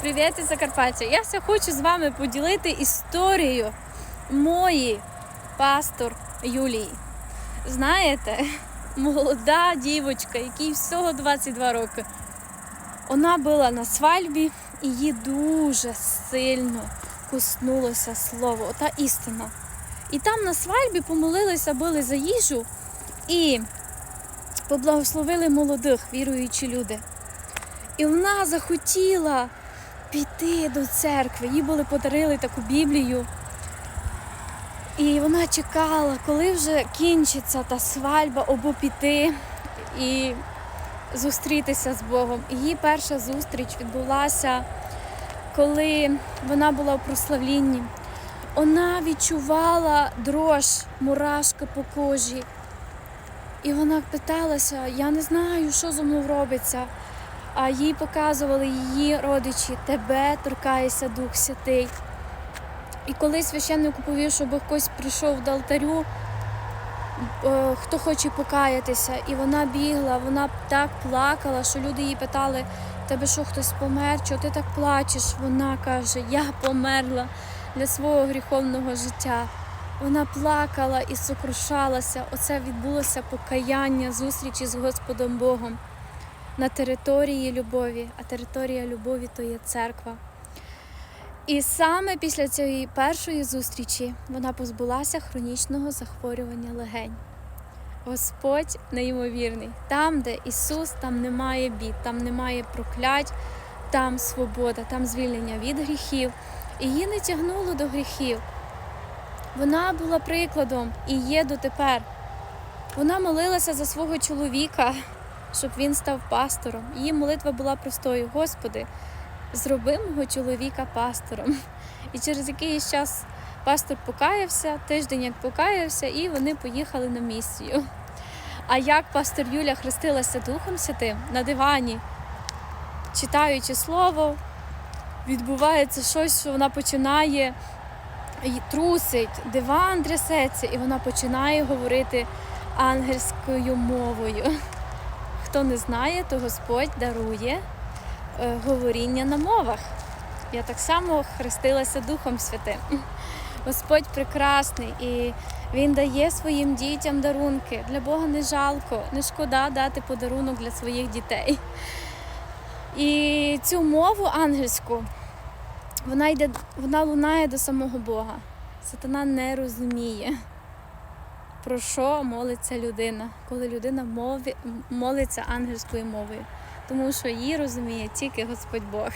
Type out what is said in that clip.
Привіт Закарпаття! Я ся хочу з вами поділити історією моєї пастор Юлії. Знаєте, молода дівчинка, якій всього 22 роки. Вона була на свальбі і її дуже сильно коснулося слово, ота істина. І там на свальбі помолилися, били за їжу і поблагословили молодих віруючі люди. І вона захотіла піти до церкви. Їй були подарили таку Біблію. І вона чекала, коли вже кінчиться та свальба, або піти і зустрітися з Богом. Її перша зустріч відбулася, коли вона була у прославлінні. Вона відчувала дрож, мурашки по кожі. І вона питалася: я не знаю, що зо мною робиться. А їй показували її родичі, тебе торкається Дух Святий. І коли священник повів, щоб хтось прийшов до алтарю, е, хто хоче покаятися, і вона бігла, вона так плакала, що люди їй питали, тебе що хтось помер, чого ти так плачеш? Вона каже, я померла для свого гріховного життя. Вона плакала і сокрушалася. Оце відбулося покаяння зустрічі з Господом Богом на території любові, а територія любові то є церква. І саме після цієї першої зустрічі вона позбулася хронічного захворювання легень. Господь неймовірний. Там, де Ісус, там немає бід, там немає проклять, там свобода, там звільнення від гріхів. І її не тягнуло до гріхів. Вона була прикладом і є дотепер. Вона молилася за свого чоловіка, щоб він став пастором. Її молитва була простою: Господи, зроби мого чоловіка пастором. І через якийсь час пастор покаявся, тиждень як покаявся, і вони поїхали на місію. А як пастор Юля хрестилася Духом Святим на дивані, читаючи слово, відбувається щось, що вона починає трусить, диван трясеться, і вона починає говорити ангельською мовою. Хто не знає, то Господь дарує е, говоріння на мовах. Я так само хрестилася Духом Святим. Господь прекрасний і Він дає своїм дітям дарунки. Для Бога не жалко, не шкода дати подарунок для своїх дітей. І цю мову ангельську вона йде, вона лунає до самого Бога. Сатана не розуміє, про що молиться людина, коли людина мові, молиться ангельською мовою, тому що її розуміє тільки Господь Бог.